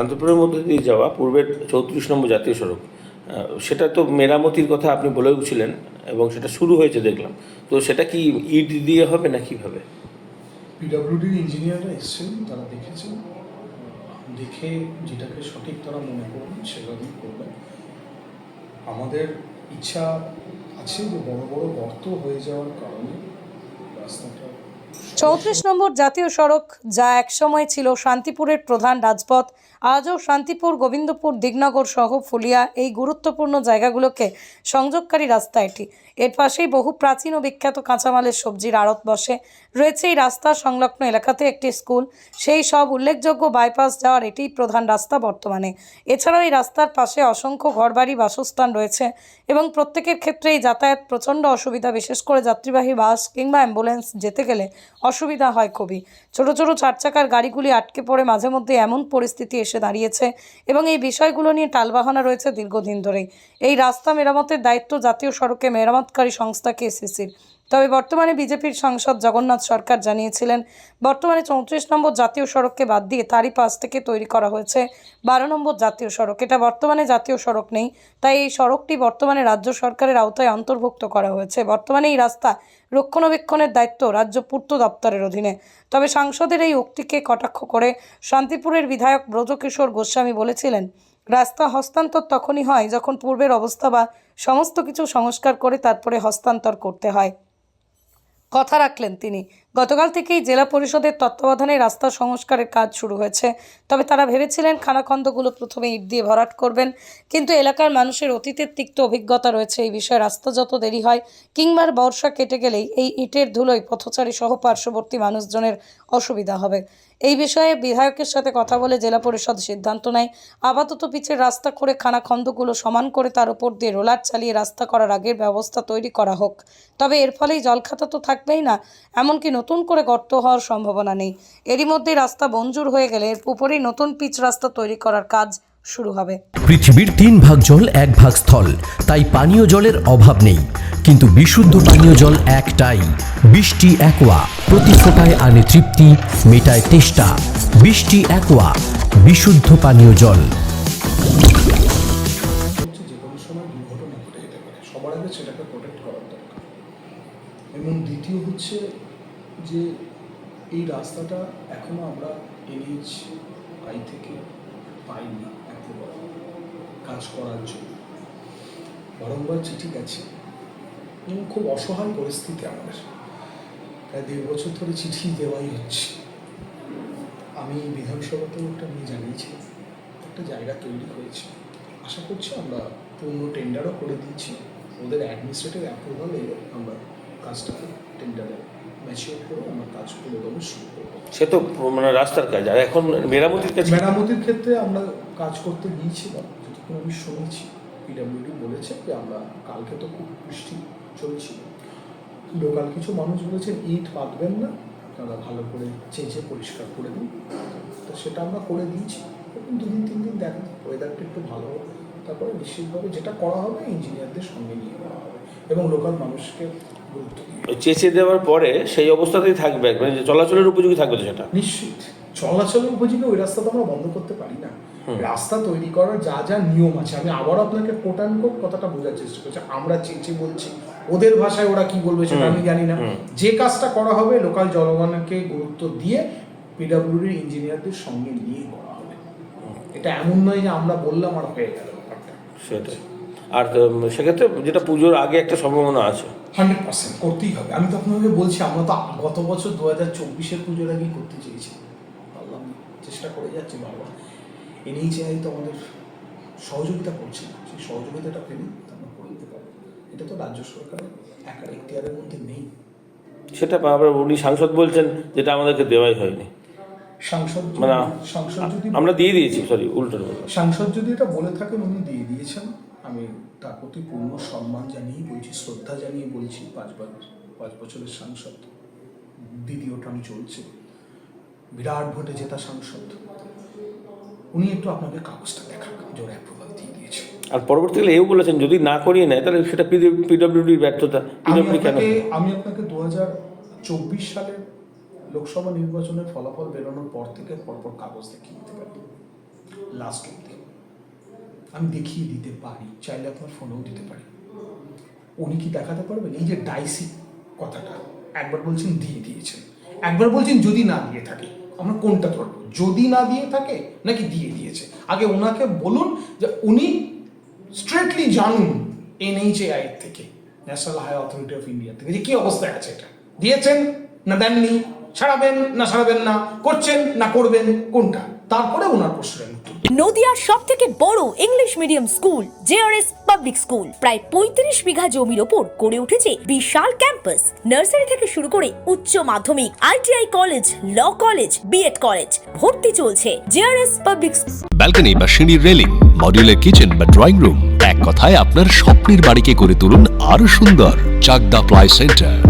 শান্তিপুরের মধ্যে দিয়ে যাওয়া পূর্বের চৌত্রিশ নম্বর জাতীয় সড়ক সেটা তো মেরামতির কথা আপনি বলেও ছিলেন এবং সেটা শুরু হয়েছে দেখলাম। তো সেটা কি ইট দিয়ে হবে না কীভাবে? পিডাব্লিউডির ইঞ্জিনিয়াররা এসেছেন, তারা দেখেছেন। দেখে যেটাকে সঠিক তারা মনে করবেন, সেভাবেই করবেন। আমাদের ইচ্ছা আছে যে বড় বড় গর্ত হয়ে যাওয়ার কারণে রাস্তাটা চৌত্রিশ নম্বর জাতীয় সড়ক যা একসময় ছিল শান্তিপুরের প্রধান রাজপথ, আজও শান্তিপুর, গোবিন্দপুর, দিগনগর সহ ফুলিয়া এই গুরুত্বপূর্ণ জায়গাগুলোকে সংযোগকারী রাস্তা এটি। এর পাশেই বহু প্রাচীন ও বিখ্যাত কাঁচামালের সবজির আড়ত বসে। রয়েছে এই রাস্তা সংলগ্ন এলাকাতে একটি স্কুল। সেই সব উল্লেখযোগ্য বাইপাস যাওয়ার এটিই প্রধান রাস্তা বর্তমানে। এছাড়াও এই রাস্তার পাশে অসংখ্য ঘরবাড়ি, বাসস্থান রয়েছে এবং প্রত্যেকের ক্ষেত্রে এই যাতায়াত প্রচণ্ড অসুবিধা, বিশেষ করে যাত্রীবাহী বাস কিংবা অ্যাম্বুলেন্স যেতে গেলে অসুবিধা হয় খুবই। ছোট ছোট চার চাকার গাড়িগুলি আটকে পড়ে মাঝে মধ্যে এমন পরিস্থিতি এসে দাঁড়িয়েছে এবং এই বিষয়গুলো নিয়ে টালবাহানা রয়েছে দীর্ঘদিন ধরেই। এই রাস্তা মেরামতের দায়িত্ব জাতীয় সড়কে মেরামতকারী সংস্থা কেসিসির তবে বর্তমানে বিজেপির সাংসদ জগন্নাথ সরকার জানিয়েছিলেন, বর্তমানে চৌত্রিশ নম্বর জাতীয় সড়ককে বাদ দিয়ে তারই পাশ থেকে তৈরি করা হয়েছে বারো নম্বর জাতীয় সড়ক। এটা বর্তমানে জাতীয় সড়ক নেই, তাই এই সড়কটি বর্তমানে রাজ্য সরকারের আওতায় অন্তর্ভুক্ত করা হয়েছে। বর্তমানে এই রাস্তা রক্ষণাবেক্ষণের দায়িত্ব রাজ্য পূর্ত দপ্তরের অধীনে। তবে সাংসদের এই উক্তিকে কটাক্ষ করে শান্তিপুরের বিধায়ক ব্রজকিশোর গোস্বামী বলেছিলেন, রাস্তা হস্তান্তর তখনই হয় যখন পূর্বের অবস্থা বা সমস্ত কিছু সংস্কার করে তারপরে হস্তান্তর করতে হয়। কথা রাখলেন তিনি। গতকাল থেকেই জেলা পরিষদের তত্ত্বাবধানে রাস্তা সংস্কারের কাজ শুরু হয়েছে। তবে তারা ভেবেছিলেন খানাখন্দগুলো প্রথমে ইট দিয়ে ভরাট করবেন, কিন্তু এলাকার মানুষের অতীতের তিক্ত অভিজ্ঞতা রয়েছে এই বিষয়ে। রাস্তা যত দেরি হয় কিংবা বর্ষা কেটে গেলেই এই ইটের ধুলোয় পথচারী সহ পার্শ্ববর্তী মানুষজনের অসুবিধা হবে। এই বিষয়ে বিধায়কের সাথে কথা বলে জেলা পরিষদ সিদ্ধান্ত নেয়। আপাতত পিচের রাস্তা করে খানাখন্দগুলো সমান করে তার উপর দিয়ে রোলার চালিয়ে রাস্তা করার আগের ব্যবস্থা তৈরি করা হোক। তবে এর ফলেই জলখাতা তো থাকবেই না, এমনকি নতুন করে গর্ত হওয়ার সম্ভাবনা নেই। এরই মধ্যে রাস্তা মঞ্জুর হয়ে গেলে এর নতুন পিচ রাস্তা তৈরি করার কাজ শুরু হবে। পৃথিবীর তিন ভাগ জল এক ভাগ স্থল। তাই পানীয় জলের অভাব নেই। কিন্তু বিশুদ্ধ পানীয় জল একটাই। বৃষ্টি একোয়া। প্রতি ফোটায় আনে তৃপ্তি মেটায় তেষ্টা। বৃষ্টি একোয়া। বিশুদ্ধ পানীয় জল। হচ্ছে যে কোনো সময় দুর্ঘটনা ঘটে যেতে পারে। সবার আগে সেটাকে প্রোটেক্ট করার দরকার। এবং দ্বিতীয় হচ্ছে যে এই রাস্তাটা এখনও আমরা এনএইচ আই থেকে পাইনি একেবারে কাজ করার জন্য। বারংবার চিঠি গেছে। এবং খুব অসহায় পরিস্থিতি আমাদের। প্রায় দেড় বছর ধরে চিঠি দেওয়াই হচ্ছে। আমি বিধানসভাতেও একটা নিয়ে জানিয়েছি। একটা জায়গা তৈরি হয়েছে। আশা করছি আমরা পূর্ণ টেন্ডারও করে দিয়েছি। ওদের অ্যাডমিনিস্ট্রেটিভ অ্যাপ্রুভাল এলে আমরা কাজটাকে টেন্ডারে ম্যাচিওর করে আমরা কাজ করে দেবো শুরু করব। সে তো মানে রাস্তার কাজ। আর এখন মেরামতির কাজ মেরামতির ক্ষেত্রে আমরা কাজ করতে গিয়েছিলাম যতক্ষণ আমি শুনেছি পিডাব্লিউডি বলেছে যে আমরা কালকে তো খুব বৃষ্টি চলছিল। লোকাল কিছু মানুষ বলেছেন ইট পাতবেন না আপনারা ভালো করে চেঁচে পরিষ্কার করে দিন। তো সেটা আমরা করে দিয়েছি। দুদিন তিন দিন দেখেন ওয়েদারটা একটু ভালো হবে। তারপরে নিশ্চিতভাবে যেটা করা হবে ইঞ্জিনিয়ারদের সঙ্গে নিয়ে হবে এবং লোকাল মানুষকে গুরুত্ব চেঁচে দেওয়ার পরে সেই অবস্থাতেই থাকবে মানে যে চলাচলের উপযোগী থাকবে তো সেটা? নিশ্চিত। চলাচলের উপযোগী ওই রাস্তা তো আমরা বন্ধ করতে পারি না। রাস্তা তৈরি করার যা যা নিয়ম আছে আমি আবার আপনাকে কোট অ্যান্ড কোট কথাটা বোঝার চেষ্টা করছি। আমরা চেঁচে বলছি ওদের ভাষায় ওরা কি বলবে সেটা আমি জানি না। যে কাজটা করা হবে লোকাল জনগণকে গুরুত্ব দিয়ে পিডাব্লিউডির ইঞ্জিনিয়ারদের সঙ্গে নিয়ে করা হবে। এটা এমন নয় যে আমরা বললাম আর হয়ে গেল। সেটাই। আর সেক্ষেত্রে যেটা পুজোর আগে একটা সম্ভাবনা আছে। হান্ড্রেড পার্সেন্ট করতেই হবে। আমি তো আপনাকে বলছি আমরা তো গত বছর দু হাজার চব্বিশের পুজোর আগেই করতে চেয়েছি। পারলাম চেষ্টা করে যাচ্ছি বারবার। এনএইচআই তো আমাদের সহযোগিতা করছে। সেই সহযোগিতাটা পেলে আমরা করে দিতে পারব। এটা তো রাজ্য সরকারের একার এখতিয়ারের মধ্যে নেই। সেটা আবার উনি সাংসদ বলছেন যেটা আমাদেরকে দেওয়াই হয়নি। সাংসদ মানে সাংসদ যদি আমরা দিয়ে দিয়েছি সরি উল্টো সাংসদ যদি এটা বলে থাকেন উনি দিয়ে দিয়েছেন। আমি তার প্রতি পূর্ণ সম্মান জানিয়েই বলছি শ্রদ্ধা জানিয়ে বলছি পাঁচবার পাঁচ বছরের সাংসদ। দ্বিতীয় টার্ম চলছে। বিরাট ভোটে জেতা সাংসদ। উনি একটু আপনাকে কাগজটা দেখান যে ওরা অ্যাপ্রুভাল দিয়ে দিয়েছে। আর পরবর্তীকালে এও বলেছেন যদি না করিয়ে নেয় তাহলে সেটা পিডব্লিউডির ব্যর্থতা। আমি কেন? আপনাকে আমি আপনাকে দু হাজার চব্বিশ সালের লোকসভা নির্বাচনের ফলাফল বেরোনোর পর থেকে পরপর কাগজ দেখিয়ে দিতে পারি। লাস্ট অব্দি আমি দেখিয়ে দিতে পারি, চাইলে আপনার ফোনেও দিতে পারি। উনি কি দেখাতে পারবেন? এই যে ডাইসি কথাটা, একবার বলছেন দিয়ে দিয়েছেন। একবার বলছেন যদি না দিয়ে থাকে, আমরা কোনটা ধরবো? যদি না দিয়ে থাকে, নাকি দিয়ে দিয়েছে? আগে ওনাকে বলুন যে উনি স্ট্রেটলি জানুন এনএইচএআই থেকে national high authority of India থেকে, যে কি অবস্থায় আছে এটা। দিয়েছেন না দেননি? ছাড়াবেন না ছাড়াবেন না করছেন না করবেন কোনটা? তারপরে ওনার প্রশ্নের উত্তর। নদিয়ার সব থেকে বড় English medium school JRS public school প্রায় পঁয়ত্রিশ বিঘা জমির ওপর গড়ে উঠেছে বিশাল ক্যাম্পাস নার্সারি থেকে শুরু করে উচ্চ মাধ্যমিক ITI college law college BEd college ভর্তি চলছে জেআরএস পাবলিক ব্যালকনি বা সিঁড়ির রেলিং মডিউলার কিচেন বা ড্রয়িং রুম এক কথায় আপনার স্বপ্নের বাড়িকে করে তুলুন আরও সুন্দর Chakda ply centre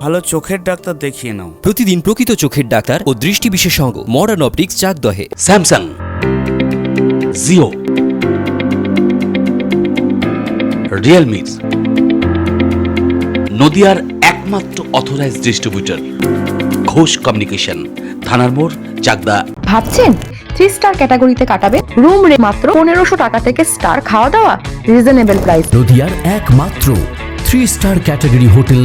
ভালো চোখের ডাক্তার দেখিয়ে নাও। প্রতিদিন প্রকৃত চোখের ডাক্তার ও দৃষ্টি বিশেষজ্ঞ মডার্ন অপটিক্স চাকদহে স্যামসাং। জিও রিয়েলমি নদিয়ার একমাত্র অথরাইজ ডিস্ট্রিবিউটর ঘোষ কমিউনিকেশন থানার মোড় চাকদা। ভাবছেন? থ্রি স্টার ক্যাটাগরিতে কাটাবেন রুম রে মাত্র পনেরোশো টাকা থেকে স্টার খাওয়া দাওয়া? রিজনেবল প্রাইস নদিয়ার একমাত্র three star category hotel